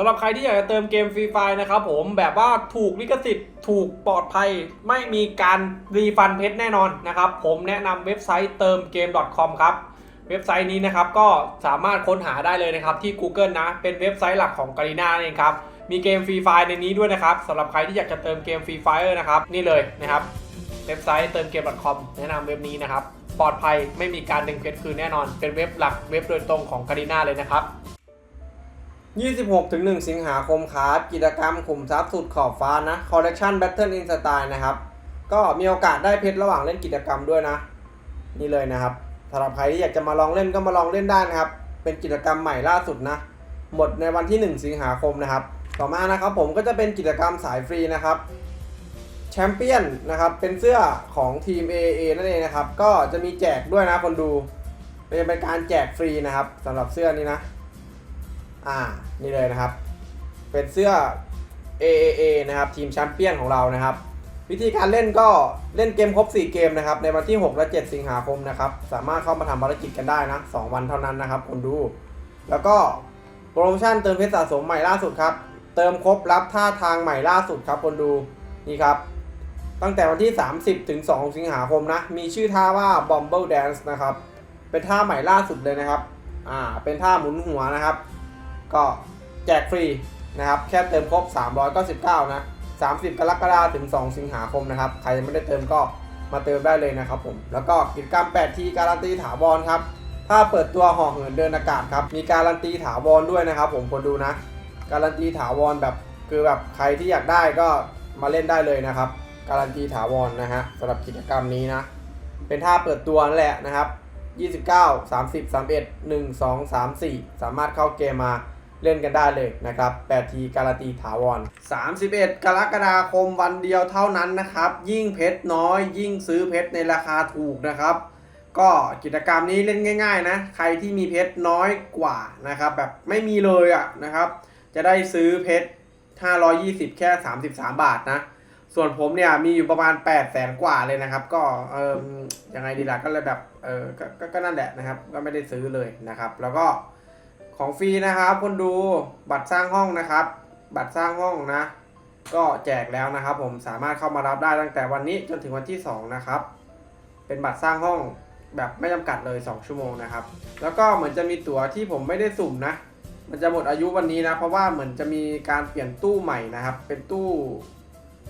สำหรับใครที่อยากจะเติมเกมฟรีไฟนะครับผมแบบว่าถูกลิขสิทธิ์ถูกปลอดภัย ไม่มีการรีฟันเพชรแน่นอนนะครับผมแนะนำเว็บไซต์เติมเกม .com ครับเว็บไซต์นี้นะครับก็สามารถค้นหาได้เลยนะครับที่ Google นะ เป็นเว็บไซต์หลักของกา r ีนาเองครับ มีเกมฟรีไฟในนี้ด้วยนะครับสำหรับใครที่อยากจะเติมเกมฟรีไฟนะครับนี่เลยนะครับเว็บไซต์เติมเกม .com แนะนำเว็บนี้นะครับปลอดภัยไม่มีการดึงเพชรคืนแน่นอน เป็นเว็บหลักเว็บโดยตรงของกา r ีนาเลยนะครับ 26 ถึง 1 สิงหาคมครับ กิจกรรมขุมทรัพย์สุดขอบฟ้านะ Collection Battle in Style นะครับ ก็มีโอกาสได้เพชรระหว่างเล่นกิจกรรมด้วยนะ นี่เลยนะครับสำหรับใครที่อยากจะมาลองเล่นก็มาลองเล่นได้นะครับ เป็นกิจกรรมใหม่ล่าสุดนะ หมดในวันที่ 1 สิงหาคมนะครับ ต่อมานะครับผมก็จะเป็นกิจกรรมสายฟรีนะครับแชมเปี้ยนนะครับ เป็นเสื้อของทีม AA นั่นเองนะครับ ก็จะมีแจกด้วยนะคนดูเป็นการแจกฟรีนะครับสำหรับเสื้อนี้นะ อ่า นี่เลยนะครับ เป็นเสื้อ AAA นะครับ ทีมแชมเปี้ยนของเรานะครับ วิธีการเล่นก็เล่นเกมครบ 4 เกมนะครับ ในวันที่ 6 และ 7 สิงหาคมนะครับ สามารถเข้ามาทำภารกิจกันได้นะ 2 วันเท่านั้นนะครับคนดู แล้วก็โปรโมชั่นเติมเพชรสะสมใหม่ล่าสุดครับ เติมครบรับท่าทางใหม่ล่าสุดครับคนดูนี่ครับตั้งแต่วันที่ 30 ถึง 2 สิงหาคมนะ มีชื่อท่าว่า Bomble Dance นะครับ เป็นท่าใหม่ล่าสุดเลยนะครับ อ่า เป็นท่าหมุนหัวนะครับ ก็แจกฟรีนะครับแค่เติมครบ 399 นะ 30 กรกฎาคมถึง 2 สิงหาคมนะครับ ใครยังไม่ได้เติมก็มาเติมได้เลยนะครับผม แล้วก็กิจกรรม 8 ทีการันตีถาวรครับ ถ้าเปิดตัวห่อเหินเดินอากาศครับ มีการันตีถาวรด้วยนะครับผมคนดูนะ การันตีถาวรแบบคือแบบใครที่อยากได้ก็มาเล่นได้เลยนะครับ การันตีถาวรนะฮะสำหรับกิจกรรมนี้นะ เป็นท่าเปิดตัวนั่นแหละนะครับ 29 30 31 1 2 3 4 สามารถเข้าเกมมา เล่นกันได้เลยนะครับ 8 ทีการันตีถาวร 31 กรกฎาคมวันเดียวเท่านั้นนะครับ ยิ่งเพชรน้อย ยิ่งซื้อเพชรในราคาถูกนะครับ ก็กิจกรรมนี้เล่นง่าย ๆ นะ ใครที่มีเพชรน้อยกว่านะครับ แบบไม่มีเลยอะนะครับ จะได้ซื้อเพชร 520 แค่ 33 บาทนะ ส่วนผมเนี่ยมีอยู่ประมาณ 8 แสนกว่าเลยนะครับ ก็เออยังไงดีล่ะก็เลยแบบเออกก็ก็นั่นแหละนะครับ ก็ไม่ได้ซื้อเลยนะครับ แล้วก็ ของฟรีนะครับ คนดูบัตรสร้างห้องนะครับ บัตรสร้างห้องนะ ก็แจกแล้วนะครับ ผมสามารถเข้ามารับได้ตั้งแต่วันนี้จนถึงวันที่ 2 นะครับ เป็นบัตรสร้างห้องแบบไม่จำกัดเลย 2 ชั่วโมงนะครับ แล้วก็เหมือนจะมีตั๋วที่ผมไม่ได้สุ่มนะ มันจะหมดอายุวันนี้นะ เพราะว่าเหมือนจะมีการเปลี่ยนตู้ใหม่นะครับ เป็นตู้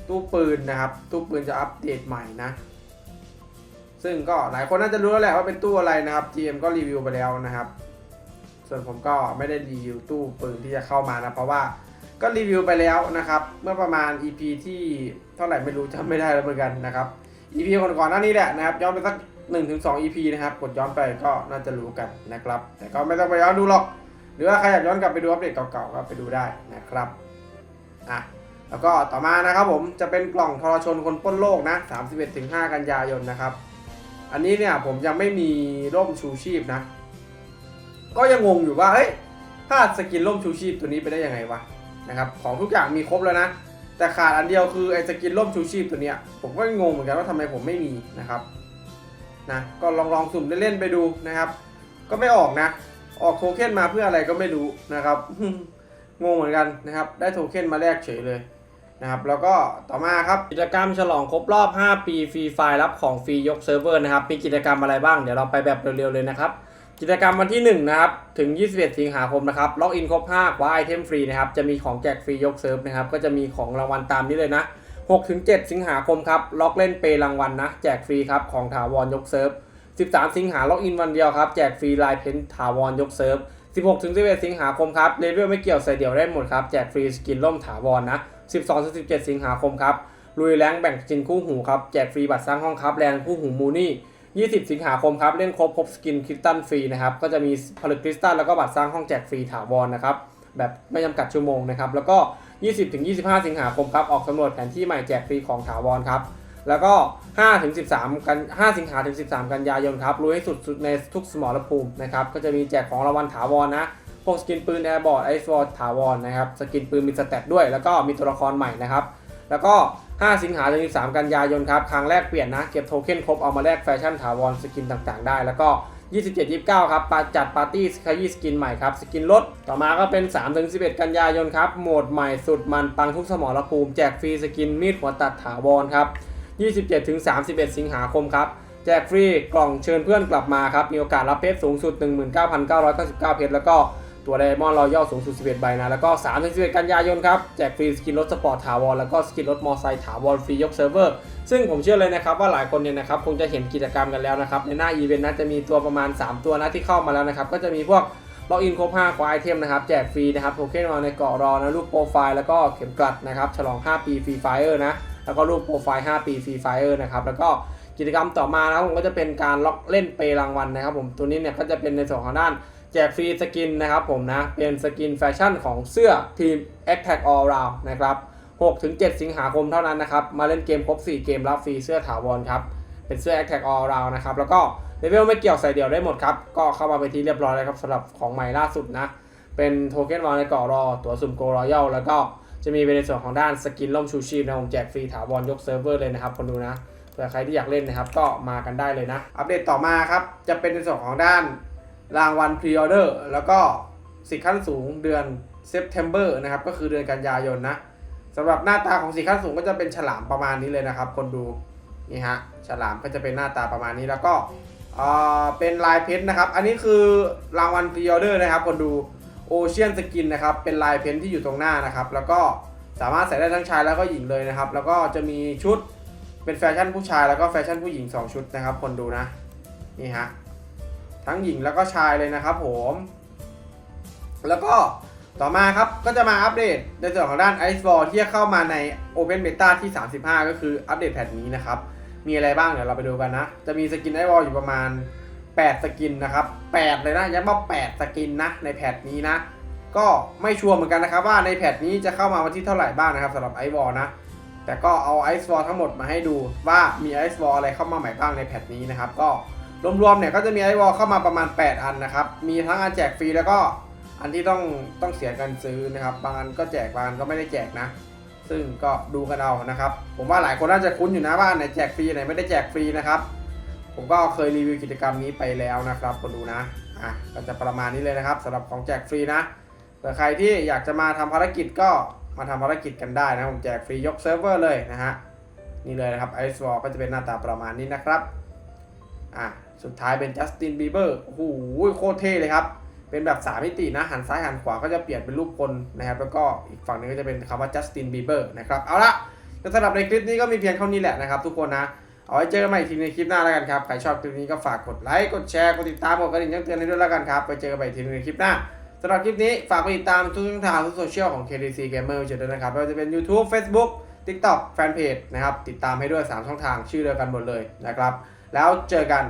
ตู้ปืนนะครับ ตู้ปืนจะอัปเดตใหม่นะ ซึ่งก็หลายคนน่าจะรู้แล้วแหละว่าเป็นตู้อะไรนะครับ GM ก็รีวิวไปแล้วนะครับ ส่วนผมก็ไม่ได้รีวิวตู้ปืนที่จะเข้ามานะ เพราะว่าก็รีวิวไปแล้วนะครับ เมื่อประมาณ EP ที่เท่าไหร่ไม่รู้จำไม่ได้แล้วเหมือนกันนะครับ EP ก่อนๆหน้านี้แหละนะครับ ย้อนไปสัก 1-2 EP นะครับ กดย้อนไปก็น่าจะรู้กันนะครับ แต่ก็ไม่ต้องไปย้อนดูหรอก หรือว่าใครอยากย้อนกลับไปดูอัปเดตเก่าๆก็ไปดูได้นะครับอะแล้วก็ต่อมานะครับผมจะเป็นกล่องทรชนคนป้นโลกนะ 31ถึง5กันยายนนะครับ อันนี้เนี่ยผมยังไม่มีร่มชูชีพนะ ก็ยังงงอยู่ว่าเฮ้ยพลาดสกินร่มชูชีพตัวนี้ไปได้ยังไงวะนะครับของทุกอย่างมีครบแล้วนะ แต่ขาดอันเดียวคือไอ้สกินร่มชูชีพตัวเนี้ยผมก็งงเหมือนกันว่าทำไมผมไม่มีนะครับนะก็ลองลองสุ่มเล่นๆไปดูนะครับ ก็ไม่ออกนะ ออกโทเค็นมาเพื่ออะไรก็ไม่รู้นะครับงงเหมือนกันนะครับ ได้โทเค็นมาแลกเฉยเลยนะครับแล้วก็ต่อมาครับกิจกรรมฉลองครบรอบ 5 ปีฟรีไฟล์รับของฟรียกเซิร์ฟเวอร์นะครับมีกิจกรรมอะไรบ้างเดี๋ยวเราไปแบบเร็วๆเลยนะครับ กิจกรรมวันที่ 1 นะครับ ถึง 21 สิงหาคมนะครับล็อกอินครบ5คว้าไอเทมฟรีนะครับ จะมีของแจกฟรียกเซิร์ฟนะครับ ก็จะมีของรางวัลตามนี้เลยนะ6ถึง7สิงหาคมครับ ล็อกเล่นเปรางวัลนะ แจกฟรีครับ ของถาวรยกเซิร์ฟ 13 สิงหาล็อกอินวันเดียวครับ แจกฟรีลายเพ้นถาวรยกเซิร์ฟ 16ถึง11 สิงหาคมครับเลเวลไม่เกี่ยวใส่เดี่ยวได้หมดครับ แจกฟรีสกินล่มถาวรนะ 12ถึง17 สิงหาคมครับลุยแรงแบ่งจินคู่หูครับ แจกฟรีบัตรสร้างห้องครับแรงคู่หูมูนี่ 20 สิงหาคมครับ เล่นครบพบสกินคริสตัลฟรีนะครับ ก็จะมีผลึกคริสตัลแล้วก็บัตรสร้างห้องแจกฟรีถาวรนะครับ แบบไม่จำกัดชั่วโมงนะครับ แล้วก็ 20ถึง25 สิงหาคมครับ ออกสำรวจแผนที่ใหม่แจกฟรีของถาวรครับ แล้วก็5ถึง13 กัน 5 สิงหาถึง 13 กันยายนครับรู้ให้สุดในทุกสมรภูมินะครับ ก็จะมีแจกของรางวัลถาวรนะ พวกสกินปืนแอร์บอร์ดไอซ์วอร์ถาวรนะครับ สกินปืนมีสแตทด้วย แล้วก็มีตัวละครใหม่นะครับ แล้วก็ 5 สิงหาถึง13 กันยายนครับ ครั้งแรกเปลี่ยนนะ เก็บโทเค็นครบเอามาแลกแฟชั่นถาวรสกินต่างๆ ได้ แล้วก็ 27 29 ครับปจัดปาร์ตี้ขยี้สกินใหม่ครับ สกินลด ต่อมาก็เป็น3-11 กันยายนครับ โหมดใหม่สุดมันปังทุกสมรภูมิแจกฟรีสกินมีดหัวตัดถาวรครับ 27-31 สิงหาคมครับ แจกฟรีกล่องเชิญเพื่อนกลับมาครับ มีโอกาสรับเพชรสูงสุด 19,999 เพชรแล้วก็ ตัวไดมอนด์รอยัลสูงสุด 11 ใบนะ แล้วก็3-11กันยายนครับ แจกฟรีสกินรถสปอร์ตถาวร แล้วก็สกินรถมอไซค์ถาวรฟรียกเซิร์ฟเวอร์ ซึ่งผมเชื่อเลยนะครับว่าหลายคนเนี่ยนะครับคงจะเห็นกิจกรรมกันแล้วนะครับ ในหน้าอีเวนต์นะจะมีตัวประมาณ 3 ตัวนะที่เข้ามาแล้วนะครับ ก็จะมีพวกล็อกอินครบ5ควายไอเทมนะครับ แจกฟรีนะครับโทเค็นมาในเกาะรอนะรูปโปรไฟล์แล้วก็เข็มกลัดนะครับฉลอง 5 ปีฟรีไฟเออร์นะแล้วก็รูปโปรไฟล์ 5 ปีฟรีไฟเออร์นะครับแล้วก็กิจกรรมต่อมานะครับผมก็จะเป็นการล็อกเล่นเปรางวัลนะครับ ผมตัวนี้เนี่ยก็จะเป็นในส่วนของด้าน แจกฟรีสกินนะครับผมนะ เป็นสกินแฟชั่นของเสื้อทีม a t t a c k All Round นะครับ 6-7 สิงหาคมเท่านั้นนะครับ มาเล่นเกมครบ 4 เกมรับฟรีเสื้อถาวรครับ เป็นเสื้อ a t t a c k All Round นะครับ แล้วก็เลเวลไม่เกี่ยวใส่เดี่ยวได้หมดครับ ก็เข้ามาไปที่เรียบร้อยแล้วครับสำหรับของใหม่ล่าสุดนะ เป็นโทเค็นวอลในเกาะรอ ตัวสุ่มโกรอยัลแล้วก็จะมีเป็นในส่วนของด้านสกินล่มชูชีพนะผมแจกฟรีถาวรยกเซิร์ฟเวอร์เลยนะครับคนดูนะเผื่อใครที่อยากเล่นนะครับก็มากันได้เลยนะ อัปเดตต่อมาครับจะเป็นในส่วนของด้าน รางวัลพรีออเดอร์แล้วก็สิทธิ์ขั้นสูงเดือนเซปเทมเบอร์นะครับ ก็คือเดือนกันยายนนะสำหรับหน้าตาของสีขั้นสูงก็จะเป็นฉลามประมาณนี้เลยนะครับ คนดูนี่ฮะฉลามก็จะเป็นหน้าตาประมาณนี้แล้วก็เอ่อเป็นลายเพชรนะครับ อันนี้คือรางวัลพรีออเดอร์นะครับ คนดูโอเชียนสกินนะครับ เป็นลายเพนที่อยู่ตรงหน้านะครับ แล้วก็สามารถใส่ได้ทั้งชายแล้วก็หญิงเลยนะครับ แล้วก็จะมีชุดเป็นแฟชั่นผู้ชายแล้วก็แฟชั่นผู้หญิง 2 ชุดนะครับ คนดูนะนี่ฮะ ทั้งหญิงแล้วก็ชายเลยนะครับผม แล้วก็ต่อมาครับก็จะมาอัปเดตในส่วนของด้าน Ice Ball ที่จะเข้ามาใน Open Beta ที่ 35 ก็คืออัปเดตแพทนี้นะครับ มีอะไรบ้างเดี๋ยวเราไปดูกันนะ จะมีสกิน Ice Ball อยู่ประมาณ 8 สกินนะครับ 8 เลยนะย้ำว่า 8 สกินนะในแพทนี้นะ ก็ไม่ชัวร์เหมือนกันนะครับว่าในแพทนี้จะเข้ามาวันที่เท่าไหร่บ้างนะครับสำหรับ Ice Ball นะ แต่ก็เอา Ice Ball ทั้งหมดมาให้ดูว่ามี Ice Ball อะไรเข้ามาใหม่บ้างในแพทนี้นะครับ ก็ รวมๆเนี่ยก็จะมี Ice Ball เข้ามาประมาณ 8 อันนะครับ มีทั้งอันแจกฟรีแล้วก็อันที่ต้องต้องเสียเงินซื้อนะครับ บางอันก็แจกบางอันก็ไม่ได้แจกนะ ซึ่งก็ดูกันเอานะครับ ผมว่าหลายคนน่าจะคุ้นอยู่นะว่าไหนแจกฟรีไหนไม่ได้แจกฟรีนะครับ ผมก็เคยรีวิวกิจกรรมนี้ไปแล้วนะครับคนดูนะอะก็จะประมาณนี้เลยนะครับสำหรับของแจกฟรีนะเผื่อใครที่อยากจะมาทำภารกิจก็มาทำภารกิจกันได้นะผมแจกฟรียกเซิร์ฟเวอร์เลยนะฮะนี่เลยนะครับไอซ์วอลก็จะเป็นหน้าตาประมาณนี้นะครับ อะสุดท้ายเป็นจัสตินบีเบอร์โอ้โหโคตรเท่เลยครับ เป็นแบบ3มิตินะ หันซ้ายหันขวาก็จะเปลี่ยนเป็นรูปคนนะครับ แล้วก็อีกฝั่งหนึงก็จะเป็นคำว่า Justin Bieber นะครับเอาละสำหรับในคลิปนี้ก็มีเพียงเท่านี้แหละนะครับทุกคนนะเอาไว้เจอกันใหม่อีกทีในคลิปหน้าแล้วกันครับ ใครชอบคลิปนี้ก็ฝากกดไลค์ กดแชร์ กดติดตาม กดกระดิ่งแจ้งเตือนให้ด้วยแล้วกันครับ ไปเจอกันใหม่อีกทีในคลิปหน้าสำหรับคลิปนี้ฝากกดติดตามทุกช่องทางทุกโซเชียลของ KDC Gamer เจอด้วยนะครับไม่ว่าจะเป็น YouTube Facebook TikTok Fanpage นะครับ ติดตามให้ด้วย 3 ช่องทางชื่อเดียวกันหมดเลยนะครับ แล้วเจอกัน